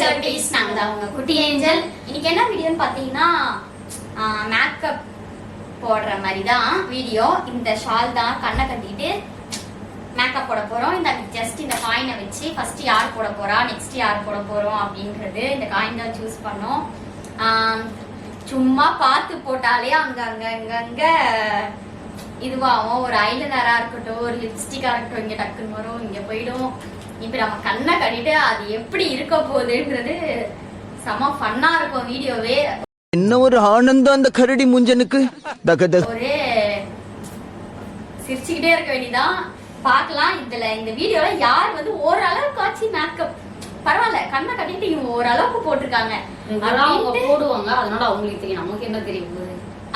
Seventies நாங்கள் தான் உங்கள் குட்டி ஏஞ்சல் இன்னைக்கு என்ன வீடியோன்னு பார்த்தீங்கன்னா மேக்கப் போடுற மாதிரி தான் வீடியோ இந்த ஷால் தான் கண்ணை கட்டிட்டு மேக்கப் போட போறோம். இந்த ஜஸ்ட் இந்த காயினை வச்சு ஃபர்ஸ்ட் யார் போட போறா நெக்ஸ்ட் யார் போட போறோம் அப்படின்றது இந்த காயின் தான் சூஸ் பண்ணோம். சும்மா பார்த்து போட்டாலே அங்கே அங்கே அங்கங்கே இதுவாகும். ஒரு ஐலனரா இருக்கட்டும் ஒரு லிப்ஸ்டிக்கா இருக்கட்டும் இங்க டக்குன்னு வரும் இங்க போயிடும். இப்ப நம்ம கண்ணை கட்டிட்டு அது எப்படி இருக்க போகுதுன்றது செம ஃபன்னா இருக்கும் வீடியோவே. என்ன ஒரு ஆனந்தம் அந்த கரடி முஞ்சனுக்கு? தகத ஒரே சிரிச்சுக்கிட்டே இருக்க வேண்டியதான் பார்க்கலாம் இதுல இந்த வீடியோல யார் வந்து ஓரளவுக்கு ஆச்சு மேக்கப் பரவாயில்ல கண்ணை கட்டிட்டு இவங்க ஓரளவுக்கு போட்டிருக்காங்க. அதெல்லாம் அவங்க போடுவாங்க அதனால அவங்களுக்கு தெரியும் நமக்கு என்ன தெரியும்?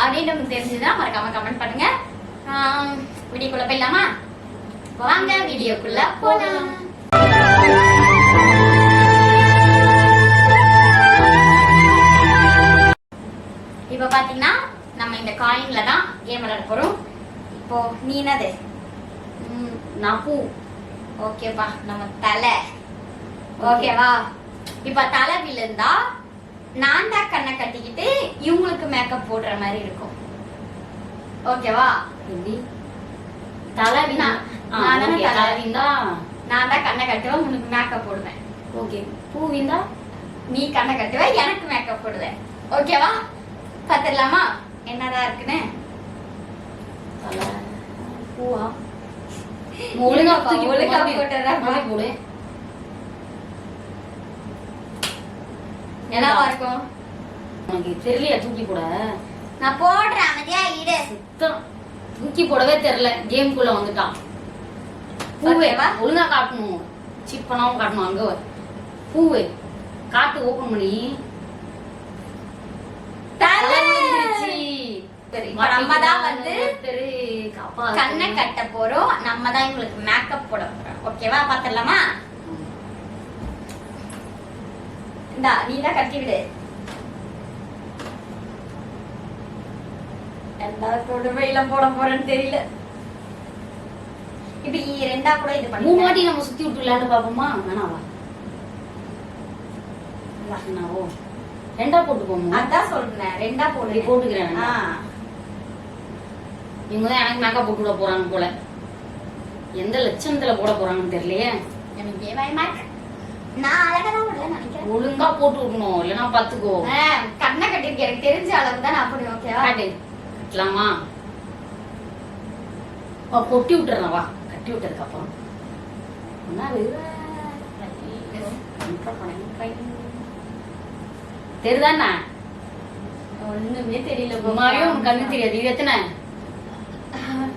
அப்படின்னு நமக்கு தெரிஞ்சதுன்னா மறக்காம கமெண்ட் பண்ணுங்க. வீடியோக்குள்ள போயிடலாமா? வாங்க வீடியோக்குள்ள போலாம். இப்ப பாத்தீங்கன்னா நம்ம இந்த காயின்ல தான் கேம் விளையாட போறோம். இப்போ நீ என்னது? ம், நான் பூ. ஓகேப்பா நம்ம தலை. ஓகேவா இப்ப தலை விழுந்தா நான் தான் கண்ணை கட்டிக்கிட்டு இவங்களுக்கு மேக்கப் போடுற மாதிரி இருக்கும். ஓகேவா தலை. தலைவிந்தா நான் தான் கண்ணை கட்டுவேன் உனக்கு மேக்கப் போடுவேன். ஓகே பூவிந்தா நீ கண்ணை கட்டுவ எனக்கு மேக்கப் போடுவேன் ஓகேவா பாத்துடலாமா என்னதான் இருக்குன்னு? பூவா? ஒழுங்கா ஒழுங்கா போடு. போட்டுறேன். மாதிரி போடு. என்னவா இருக்கும்? உனக்கு தெரியலையா தூக்கி போட? நான் போடுறேன் அமைதியா இரு. சுத்தம். தூக்கி போடவே தெரியல கேம்குள்ள வந்துட்டான். பூவே? ஒழுங்கா காட்டணும். சிப் பண்ணாம காட்டணும் அங்க. பூவே காட்டு ஓபன் பண்ணி. வந்துருச்சு. நம்ம தான் வந்து கண்ணை கட்ட போறோம். நம்ம தான் இவங்களுக்கு மேக்கப் போட போறோம். ஓகேவா பாத்துடலாமா இந்தா நீ தான் கட்டி விடு. எல்லா கொடுமையில போட போறேன்னு தெரியல. இப்ப ரெண்டா கூட இது மூணு பண்ணி வாட்டி நம்ம சுத்தி விட்டு விளையாண்டு பாப்போமா வேணாவா என்னவோ ரெண்டா போட்டு போமா அதான் சொல்றேன் ரெண்டா இப்படி போடு போட்டுக்கிறேன் இவங்க தான் எனக்கு மேக்கப் போட்டு விட போறாங்க போல. எந்த லட்சணத்துல போட போறாங்கன்னு தெரியலையே. ஒழுங்கா போட்டு விடணும் இல்லைன்னா பாத்துக்கோ. கண்ணை கட்டிருக்க எனக்கு தெரிஞ்ச அளவு தான் போடுவேன் ஓகேவா காட்டு. கட்டலாமா? கொட்டி விட்டுறேன் வா. கட்டி விட்டதுக்கு அப்புறம். என்ன? தெரியுதாண்ணா? ஒண்ணுமே தெரியல உமாவே உனக்கு கண்ணு தெரியாது. இது எத்தனை?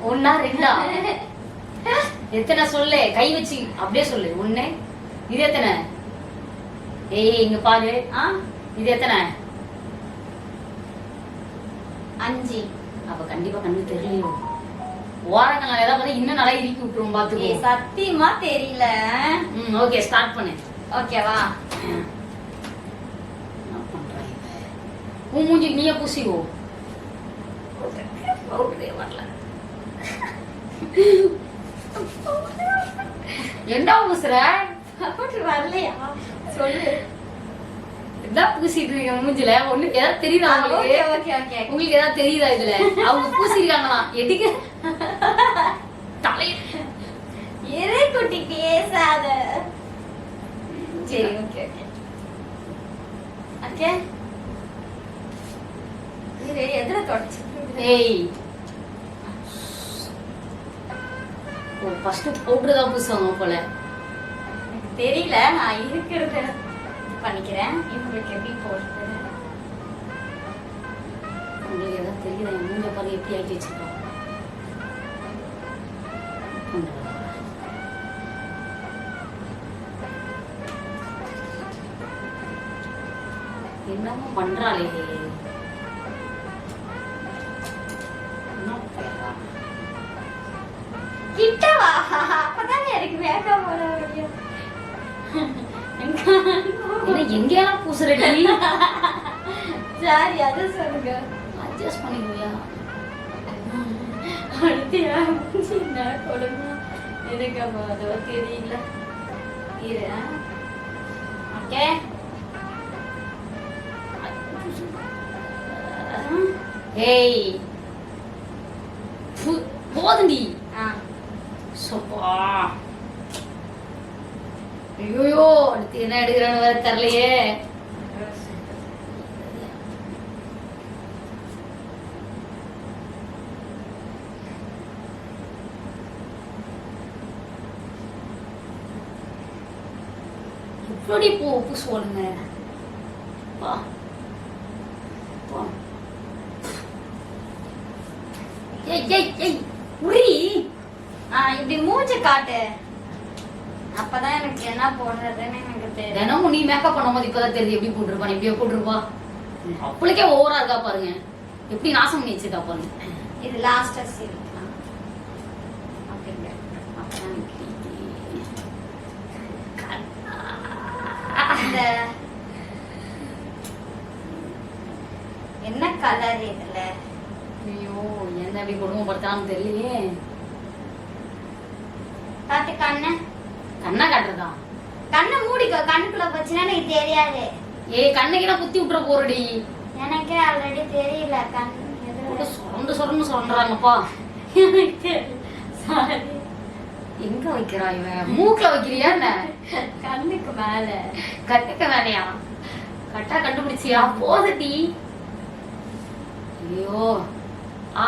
ஒன்னா ரெண்டா? எத்தனை சொல்லு? கை வச்சு அப்படியே சொல்லு. ஒண்ணு. இது எத்தனை? ஏய் இங்க பாரு. ஆ? இது எத்தனை? அஞ்சு. அப்ப கண்டிப்பா கண்ணு தெரியலையோ ஓரங்கள் ஏதாவது பார்த்தா இன்னும் நல்லா இறுக்கி விட்டுரும் பாத்துக்கோ சத்தியமா தெரியல. ம் ஓகே ஸ்டார்ட் பண்ணு. ஓகேவா என்ன பண்ற இவ? உன் மூஞ்சி நீயே பூசிக்கோ என்ன பூசுற போட்டு வரலையா சொல்லு இதான் பூசிட்டு இருக்கீங்க மூஞ்சில ஒண்ணு ஏதாவது தெரியுதா ஓகே உங்களுக்கு உங்களுக்கு ஏதாவது தெரியுதா இதுல அவங்க பூசிருக்காங்களாம் எதுக்கு தலை இரு குட்டி பேசாத சரி ஓகே ஓகே ஓகே இரு எதுல தொடச்சு? ஏய். ஓ ஃபர்ஸ்ட் பவுடர் தான் பூசுவாங்க போல. தெரியல நான் இருக்கிறத பண்ணிக்கிறேன். இவங்களுக்கு எப்படி போடுறது உங்களுக்கு ஏதாவது தெரியுதா? மூஞ்ச பாரு எப்படி ஆக்கி வச்சிருக்கோம் என்னமோ பண்றாளே. அப்பதான் எனக்கு வேகம் வர முடியும் எங்கெல்லாம் சொல்லுங்க. அட்ஜஸ்ட் கொடுங்க எனக்கு அப்போ அதை தெரியல. இரு ஓகே. ஏய் போதுண்டி. சப்பா ஐயோயோ அடுத்து என்ன எடுக்கிறான்னு வேற தெரியலையே. எப்படி பூ உப்பு சொல்லுங்க வா வா ஏய் ஏய் ஏய் உரி ஆ இப்படி மூஞ்ச காட்டு அப்பதான் எனக்கு என்ன போடுறதுன்னு எனக்கு தெரியும் தினமும் நீ மேக்கப் பண்ணும்போது இப்பதான் தெரியுது எப்படி போட்டிருப்பான் எப்படியோ போட்டிருப்பா. அவளுக்கே ஓவரா இருக்கா பாருங்க. எப்படி நாசம் பண்ணி வச்சிருக்கா பாருங்க. இது லாஸ்டா இந்த என்ன கலர் இதுல? ஐயோ என்ன அப்படி குடும்பப்படுத்தான்னு தெரியலையே. காட்டு கண்ணு. கண்ணை காட்டுறதா? கண்ணை மூடிக்கோ கண்ணுக்குள்ள போச்சுன்னா எனக்கு தெரியாது. ஏய் கண்ணுக்கு நான் குத்தி விட்டுற போறடி. எனக்கே ஆல்ரெடி தெரியல கண் போட்டு எதுல சொரண்டு சொரண்டு சொல்றாங்கப்பா. எனக்கு. எங்க வைக்கிறா இவன்? மூக்குல வைக்கிறியா என்ன? கண்ணுக்கு மேல. கட்டுக்க வேலையா கட்டா கண்டுபிடிச்சியா? போதுடி ஐயோ. ஆ.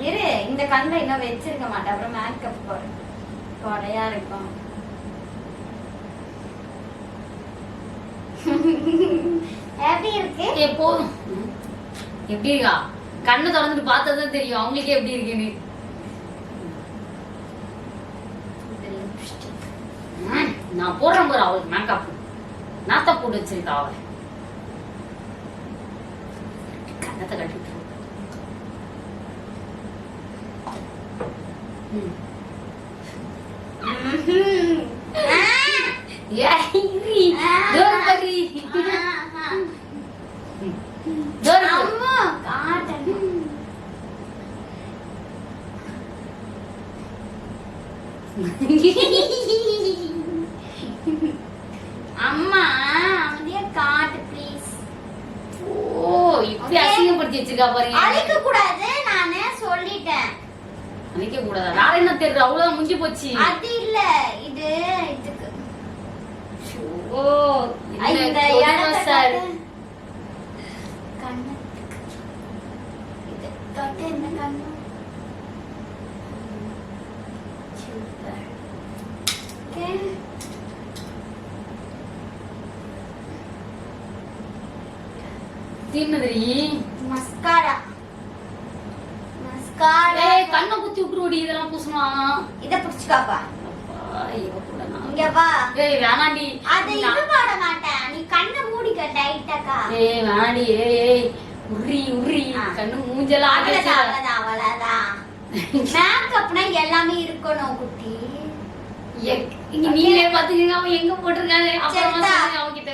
இரு இந்த கண்ணுல இன்னும் வச்சிருக்க மாட்டேன். அப்புறம் மேக்கப் போடு கொடையா இருக்கும். எப்படி இருக்கு? ஏ போதும் எப்படி இருக்கா? கண்ணு திறந்துட்டு பார்த்தா தெரியும். அவங்களுக்கே எப்படி இருக்குன்னு. நான் போடுறேன் பாரு அவளுக்கு மேக்கப் நாத்த போட்டு வச்சிருக்கா அவ. கண்ணத்தை கட்டிட்டு ம். ம்ஹும். ஆ! ஏய், இரு. தூர பாரு. ஆஹா. தூர பாரு. அம்மா, அமைதியா காட்டு ப்ளீஸ் ஓ இப்படி அசிங்கப்படுத்தி வச்சிருக்கா பாருங்க. அழிக்க கூடாது நானு சொல்லிட்டேன். அழிக்க கூடாதா என்ன அவ்வளவுதான் முடிஞ்சு போச்சு. அது இல்ல இது ஓ இந்த இந்த இடத்தை சார் காட்டு. கண்ணத்துக்கு. இது காட்டு இந்த கண்ணு சூப்பர் ஓகே தீர்ந்ததுரி மஸ்காரா மஸ்காரா ஏய் கண்ணை குத்தி விட்டுருடி இதெல்லாம் பூசணும் இத புடிச்சுக்காப்பா அப்பா, இவ கூட நான். இங்க வா ஏய் வேணாண்டி. அது இது நான்- போட மாட்டேன். நீ கண்ணை மூடிக்க டைட்டாக்கா ஏய் வேணாண்டி. உர்ரி ஆ. கண்ணு மூஞ்செல்லாம் அவ்வளவுதான் ஆகல அவ்வளவுதான் அவ்வளவுதான். மேக்கப்னா எல்லாமே இருக்கணும் குட்டி. இங்க நீங்களே பாத்துக்கங்க. அவன் எங்க போட்டிருக்காங்க அப்புறமா. சொல்லுங்க அவன்கிட்ட.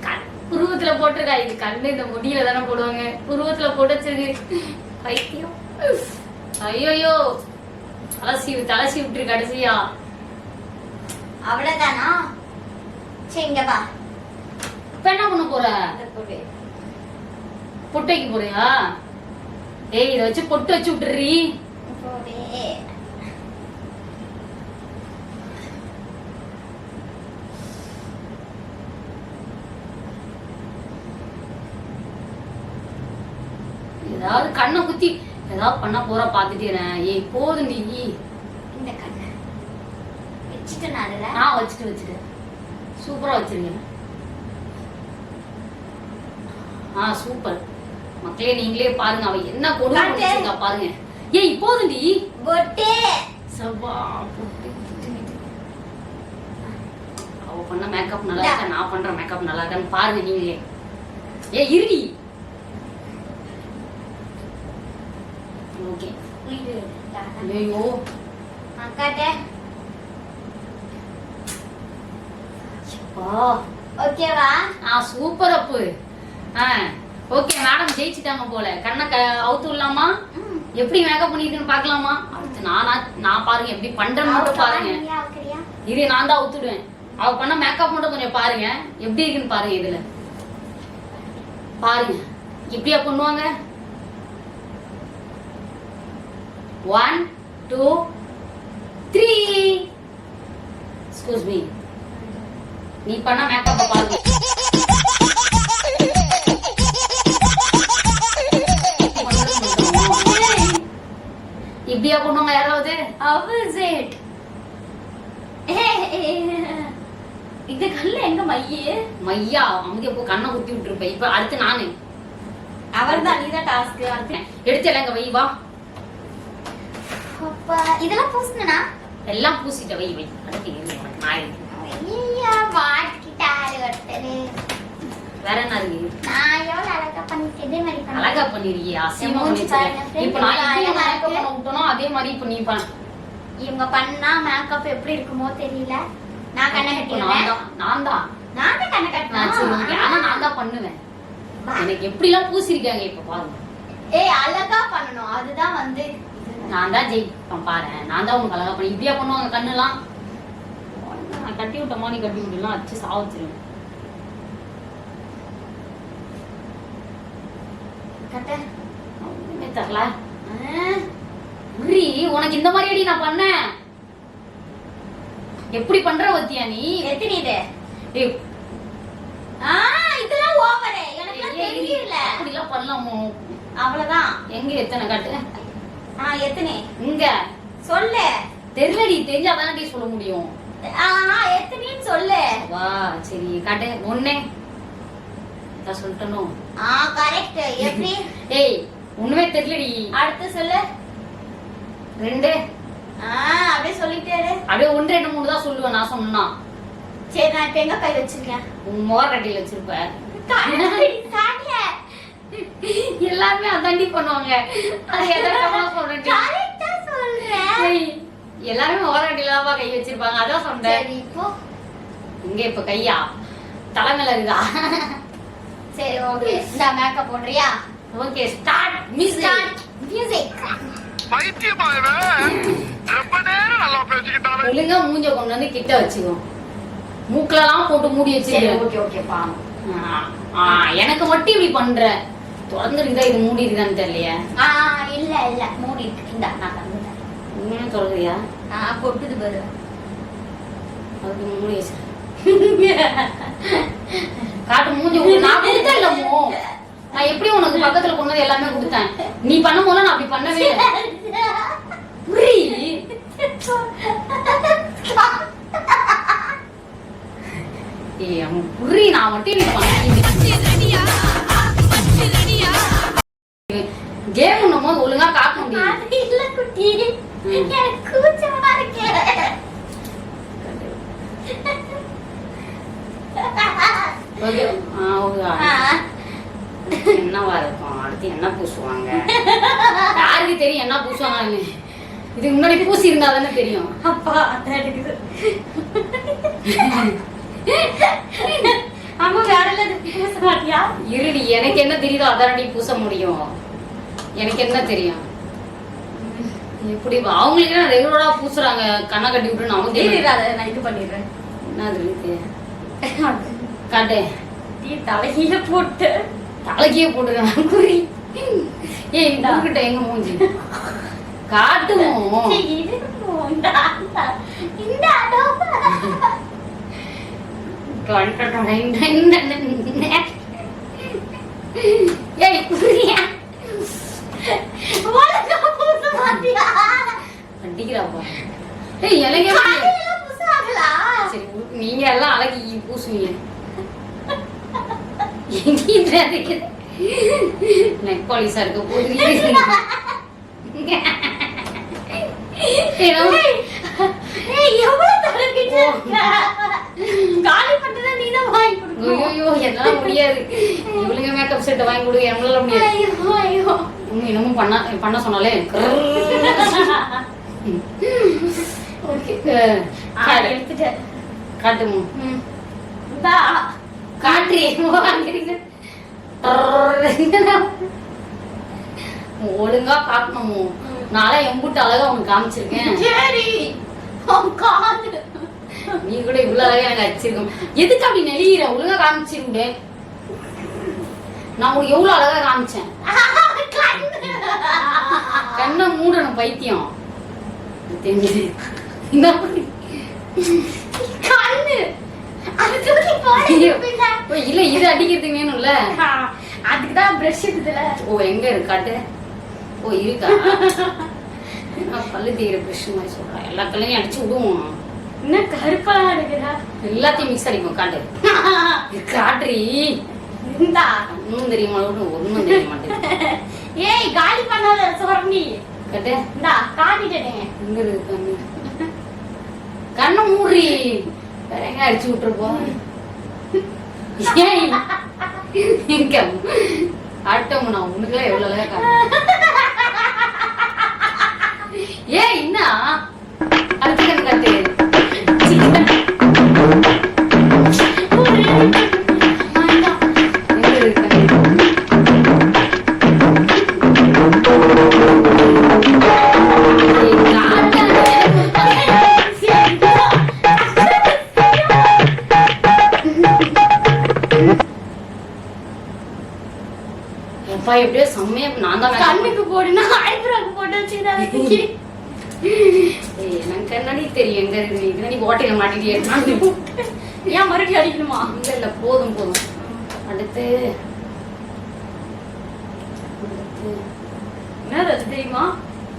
கண் புருவத்துல போட்டிருக்கா. இது கண்ணு இந்த முடியில தானே போடுவாங்க. புருவத்துல போட்டு வச்சிருக்கு பைத்தியம் ஐயோயோ தலசி தலசி விட்டுரு கடைசியா. அவ்வளவுதானா? சரி இங்க வா. இப்ப என்ன பண்ண போற? இத போடு பொட்டு வைக்க போறியா? ஏய் இத வச்சு பொட்டு வச்சு விட்டுறீ ஏதாவது கண்ணை குத்தி ஏதாவது பண்ண போற பாத்துட்டேன் ஏய் போதும் நீ. வச்சுட்டு நான் வச்சுட்டு வச்சுட்டு சூப்பரா வச்சிருக்கேன் ஆ சூப்பர். மக்களே நீங்களே பாருங்க. அவ என்ன. பண்ணிருக்கா பாருங்க. ஏய் போதுண்டி பொட்டே. குத்திக்கிட்டு. அவ பண்ண மேக்கப் நல்லா இருக்கா? நான் பண்ற மேக்கப் நல்லா இருக்கான்னு பாருங்க நீங்களே. ஏ இருடி. ஓகே. ஐயோ அக்காட்டே. ஓகேவா? ஆ சூப்பர் அப்பு. ஆ ஓகே மேடம் ஜெயிச்சிட்டாங்க போல. கண்ணை க அவுத்து விடலாமா. எப்படி மேக்கப் பண்ணிருக்குன்னு பார்க்கலாமா? அடுத்து நானா நான் பாருங்க எப்படி பண்றேன்னு மட்டும் பாருங்க? இது நான் தான் அவுத்துடுவேன் அவ பண்ண மேக்கப் மட்டும் கொஞ்சம் பாருங்க. எப்படி இருக்குன்னு பாருங்க இதுல. பாருங்க. இப்படியா பண்ணுவாங்க? One two three excuse me நீ பண்ண மேக்கப் பாருங்க. இப்படியா பண்ணுவாங்க யாராவது? Opposite. இந்த கல்ல எங்க மையே? மையா அமுதிய போ கண்ணை குத்தி விட்டுருப்பேன் இப்ப அடுத்து நானு. அவர்தான் நீதான் டாஸ்க் எடுத்து எல்லாம் வை வா. அப்பா இதெல்லாம் பூசினா எல்லாம் பூசிட்ட வை வை. அடுத்து நான் வேற என்ன இருக்கு நான் எவ்வளவு அழகா பண்ணிட்டு இதே மாதிரி பண்ணேன். அழகா பண்ணிருக்கிய அசிங்கமா. இப்ப நான் மேக்கப். பண்ண விட்டனோ அதே மாதிரி இப்ப நீ பண்ண இவங்க பண்ணா மேக்கப் எப்படி இருக்குமோ தெரியல நான் கண்ணை கட்டிடுவேன் நான் தான் நான் தான் கண்ணை okay. ஆனா கட்டினேன் நான் தான் பண்ணுவேன் எனக்கு எப்படி எல்லாம் பூசிருக்காங்க இப்ப பாருங்க ஏய் அழகா பண்ணணும் அதுதான் வந்து நான் தான் ஜெயிப்பேன் பாரு நான் தான் உனக்கு அழகா பண்ணி இப்படியா பண்ணுவாங்க கண்ணுலாம் நான் கட்டி விட்ட மாதிரி கட்டி விட்டுலாம் அச்சு சாவச்சிருவேன் கட்ட. தரல. உனக்கு இந்த மாதிரி அடி நான் பண்ணேன். எப்படி பண்ற பத்தியா நீ? எத்தனை இது? இதெல்லாம் ஓவரே எனக்கு. தெரியல. அப்படிலாம் பண்ணலாமோ? அவ்வளவுதான். எங்க எத்தனை காட்டு? ஆ எத்தனை? இங்க. சொல்லு. தெரியலடி தெரிஞ்சாதானடி சொல்ல முடியும். எத்தனைன்னு சொல்லு. வா சரி காட்டு. ஒண்ணே. நான் சொல்லிட்டனோ? ஆ கரெக்ட் எப்படி? ஏய் ஒண்ணுமே தெரியலடி. அடுத்து சொல்லு. ரெண்டு. ஆ அப்படியே சொல்லிட்டே இரு. அப்படியே ஒன்று ரெண்டு மூணு தான் சொல்லுவேன் நான் சொன்னா சரி நான் இப்ப எங்க கை வச்சிருக்கேன் உன் மோர் கட்டியில வச்சிருப்ப. கண்ணாடி சாடிய எல்லாருமே அதாண்டி பண்ணுவாங்க. அது எதற்கமா சொல்றேன். எல்லாருமே தான் கை வச்சிருப்பாங்க. அதான் சொன்னேன். சரி இப்போ? இங்க இப்ப கையா? தலைமையில இருக்கா சரி ஓகே. இந்த மேக்கப் போடுறியா? Okay start miss start music பைத்தியமா இவன்? ரொம்ப நேரம் நல்லா பேசிக்கிட்டாரு ஒழுங்கா மூஞ்ச கொண்டு வந்து கிட்ட வச்சுக்கோ. மூக்கலலாம் போட்டு மூடி சரி வச்சிருக்கேன் ஓகே ஓகே பாம் எனக்கு மட்டும் இப்படி பண்ற. திறந்து இருந்தா இது மூடி இருக்கான்னு தெரியலையே. ஆ இல்ல இல்ல. மூடி இருக்கு இந்த நான் தந்துட்டேன் உண்மையா சொல்றியா ஆ கொட்டுது பாரு. அதுக்கு வச்சு. காட்டு மூஞ்சி நான் கொடுத்தேன்ல மோ? நான் எப்படி உனக்கு பக்கத்துல கொண்டு எல்லாமே கொடுத்தேன்? நீ பண்ணும் போல நான் அப்படி பண்ணவே இல்லை. புரி. அவன் புரி நான் மட்டும் இப்படி பண்ணேன் என்னவா இருக்கும்? அடுத்து என்ன பூசுவாங்க? யாருக்கு தெரியும் என்ன பூசுவாங்கன்னு? இதுக்கு முன்னாடி பூசி இருந்தா தானே தெரியும் அப்பா அம்மா வேற பேச மாட்டியா? இருடி எனக்கு என்ன தெரியுதோ அதானடி பூச முடியும். எனக்கு என்ன தெரியும்? எப்படி அவங்களுக்கு ரெகுலரா பூசுறாங்க. கண்ணை கட்டி விட்டு இரு, அதை நான் இது பண்ணிடுறேன். என்ன இருக்கு காட்டு. டீ தலையில போட்டு. தலைக்கே போட்டுருக்கேன் குறி ஏய். கிட்ட எங்க மூஞ்சி? காட்டுவோம். ஏய் புரியா? அடிக்கிறாப்பா. ஏய் எனக்கு? சரி நீங்க எல்லாம் அழகி பூசுவீங்க. இருக்குது நெக் பாலிஷா இருக்க. முடியாது. இவளுங்க மேக்கப் செட் வாங்கி கொடுக்க என்னால முடியாது. இன்னும் என்னமோ பண்ண பண்ண சொன்னாலே. காட்டுமோ ஒழுங்கா காட்டணுமோ நாளா எம்புட்டு அழகா உனக்கு காமிச்சிருக்கேன். நீ கூட இவ்வளவு அழகா எனக்கு வச்சிருக்கோம் எதுக்கு அப்படி நெளியிற? ஒழுங்கா காமிச்சிருந்தே நான் உங்களுக்கு எவ்வளவு அழகா காமிச்சேன். கண்ணை மூடணும் பைத்தியம். மாதிரி. கண்ணு. இல்ல இது அடிக்கிறதுக்கு வேணும்ல. ஆ, அதுக்கு தான் பிரஷ் இருக்குதுல ஓ எங்க இருக்கு? காட்டு. ஓ இருக்கா? பல்லு தேய்கிற பிரஷ் மாதிரி சொல்றேன் எல்லா கல்லையும் அடிச்சு விடுவோம். என்ன கருப்பெல்லாம் எடுக்குதா எல்லாத்தையும் மிக்ஸ் அடிக்கும் காட்டு. காட்டுறி. இந்தா. ஒன்றும் தெரிய மாட்டேன் ஒன்றும் தெரிய மாட்டேங்குது. ஏய் காலி பண்ணாத சொரணி காட்டு இந்தா காட்டிட்டேனே. எங்க இருக்கு கண்ணு. கண்ணை மூடி. வேற எங்க அடிச்சு விட்டுருப்போம் ஏய் எங்க ஆட்டம் நான் உனக்குலாம் எவ்வளவு அழகா. ஏய் என்ன அடுத்த காட்டு எப்பா எப்படியோ செம்மையா நான் தான் கண்ணுக்கு போடுனா ஐப்ரோக்கு போட்டு வச்சுக்கிறாங்க ஏய், எனக்கு என்னடி தெரியும்? எங்க இருக்கு நீ ஓட்டையில மாட்டிட்டியே ஏன் மறுபடியும் அடிக்கணுமா? இல்ல இல்ல போதும் போதும். அடுத்து அது தெரியுமா?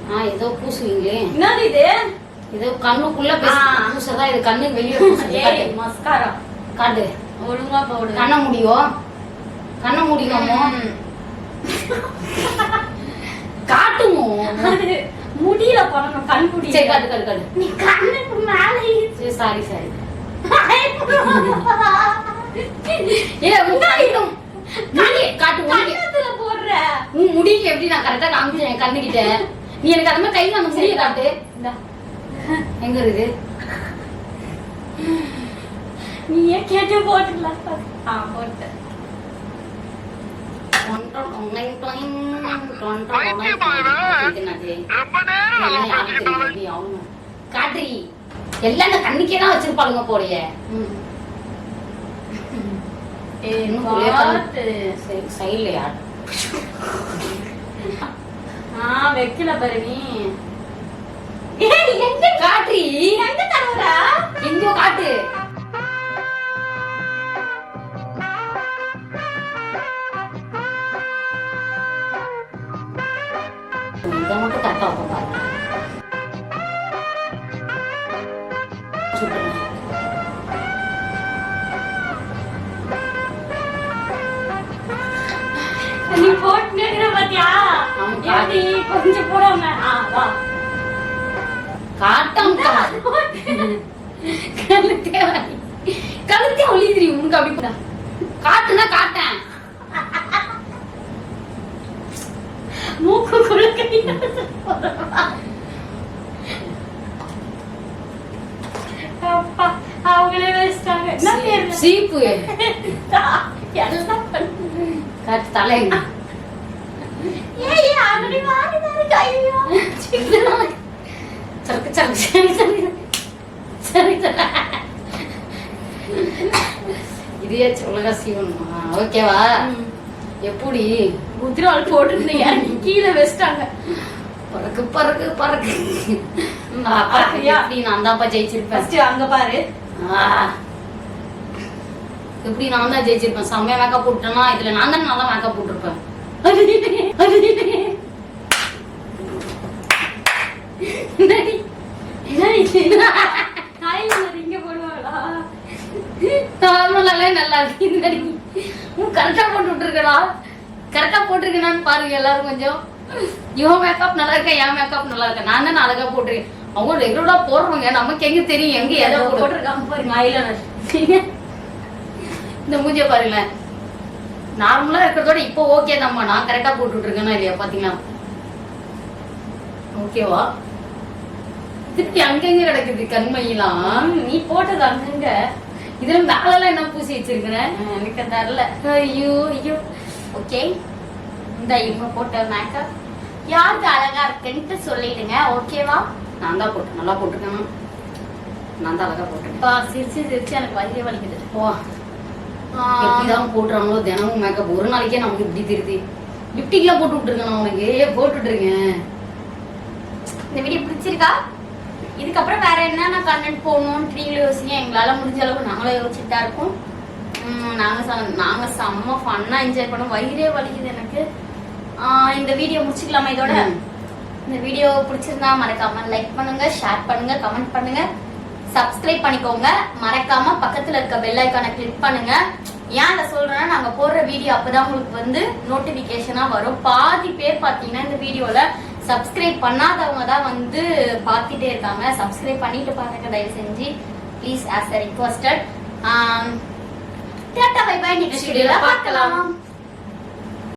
ஆ ஏதோ பூசுவீங்களே. என்னது இது? ஏதோ கண்ணுக்குள்ள பேச ஆ. பூசதா இது கண்ணு வெளியே. மஸ்காரா காட்டு. ஒழுங்கா போடு. கண்ணை முடியும் கண்ணை முடியுமோ அது முடியல பண்ணணும் கண் முடி சரி காட்டு காட்டு காட்டு. நீ கண்ணுக்கு மேல சரி சாரி. ஏ முடி காட்டு கண்ணத்துல போடுற. உன் முடிக்கு எப்படி நான் கரெக்டா காமிச்சேன் என் கண்ணுகிட்ட நீ எனக்கு அந்த மாதிரி கையில அந்த முடிய காட்டு. எங்க இருக்கு நீ ஏன் கேட்டு போட்டுலாம் ஆ போட்டு. எல்லாம் இந்த கண்ணுக்கே தான் வச்சிருப்பாளுங்க சரி சைடுல யார்? வைக்கல பாரு நீ. எங்க காட்டுறி எங்க காட்டு. இதை மட்டும் நீ பாத்தியா ஆமா. எப்படி கொஞ்சம் போடாம ஆ கழுத்தே கழுத்தே ஒளி தெரியும் உனக்கு அப்படி காட்டுனா காட்டேன் மூக்கு குறுக்க அப்பா அவங்களே வச்சிட்டாங்க சீப்பு. எல்லாம். காட்டு தலை? ஏய் ஏய், already வாங்கிட்டாரு ஐயோ சரக்கு சரக்கு சரி சரி சரி சரி இதே உலக சீவனுமா ஓகேவா? எப்படி முதிரால் போட்டிருந்தீங்க. கீழே வச்சிட்டாங்க. பறக்கு பறக்கு பறக்கு. ம், அப்பா, அப்படியா? எப்படி நான் தான்ப்பா ஜெயிச்சிருப்பேன்? அங்க பாரு. எப்படி நான் தான் ஜெயிச்சிருப்பேன்? செம்மையா மேக்கப் போட்டுட்டேன்னா இதுல நான் தான் நல்லா மேக்கப் போட்டிருப்பேன். நல்லா இருக்கு கரெக்டா போட்டு விட்டுருக்கடா கரெக்டா போட்டிருக்கேனான்னு பாருங்க எல்லாரும் கொஞ்சம். இவன் மேக்கப் நல்லா இருக்கா என் மேக்கப் நல்லா இருக்கா? நான் தான் அழகா போட்டிருக்கேன். அவங்க ரெகுலரா போடுறவங்க? நமக்கு எங்க தெரியும்? எங்க எதை போட்டு போட்டிருக்காங்க பாருங்க ஐலனர் இந்த மூஞ்சிய பாருங்களேன். நார்மலா இருக்கிறதோட இப்போ ஓகே தான்மா. நான் கரெக்டா போட்டுட்டு இருக்கேனா இல்லையா பாத்தீங்களா? ஓகேவா திருப்பி அங்கங்க கிடக்குது கண்மையெல்லாம் நீ போட்டது அங்கங்க. இதுல மேல எல்லாம் என்ன பூசி வச்சிருக்கிறேன் எனக்கு தரல. ஐயோ ஐயோ. ஓகே இந்த இவங்க போட்ட மேக்கப் யாருக்கு அழகா இருக்குன்ட்டு சொல்லிடுங்க ஓகேவா நான் தான் போட்டேன் நல்லா போட்டிருக்கேன் நான் தான் அழகா போட்டிருக்கேன் பா சிரிச்சு சிரிச்சு எனக்கு வயிறே வலிக்குது. ஓ. எப்படிதான் போட்டுறாங்களோ தினமும் மேக்கப் ஒரு நாளைக்கே நமக்கு இப்படி தெரியுது. லிப்டிக்லாம் போட்டு விட்டுருக்கேன் நான் உனக்கு. போட்டுட்டு இருக்கேன். இந்த வீடியோ பிடிச்சிருக்கா? இதுக்கப்புறம் வேற என்னென்ன கண்டென்ட் போகணும்னு நீங்களும் யோசிங்க எங்களால முடிஞ்ச அளவுக்கு நாங்களும் யோசிச்சுட்டு தான் இருக்கோம். உம், நாங்க ச- நாங்க செம்ம ஃபன்னா என்ஜாய் பண்ணோம். வயிறே வலிக்குது எனக்கு. இந்த வீடியோ முடிச்சுக்கலாமா இதோட. இந்த வீடியோ பிடிச்சிருந்தா மறக்காம லைக் பண்ணுங்க ஷேர் பண்ணுங்க கமெண்ட் பண்ணுங்க. சப்ஸ்கிரைப் பண்ணிக்கோங்க. மறக்காம பக்கத்துல இருக்க பெல் ஐக்கானை கிளிக் பண்ணுங்க. ஏன் அதை சொல்றேன்னா நாங்க போடுற வீடியோ அப்பதான் உங்களுக்கு வந்து நோட்டிபிகேஷனா வரும். பாதி பேர் பாத்தீங்கன்னா இந்த வீடியோல சப்ஸ்கிரைப் பண்ணாதவங்க தான் வந்து பார்த்துட்டே இருக்காங்க. சப்ஸ்கிரைப் பண்ணிட்டு பாருங்க தயவு செஞ்சு. ப்ளீஸ் ஆஸ் அ ரிக்வஸ்டட் டாடா பை பை நெக்ஸ்ட் வீடியோல பார்க்கலாம்.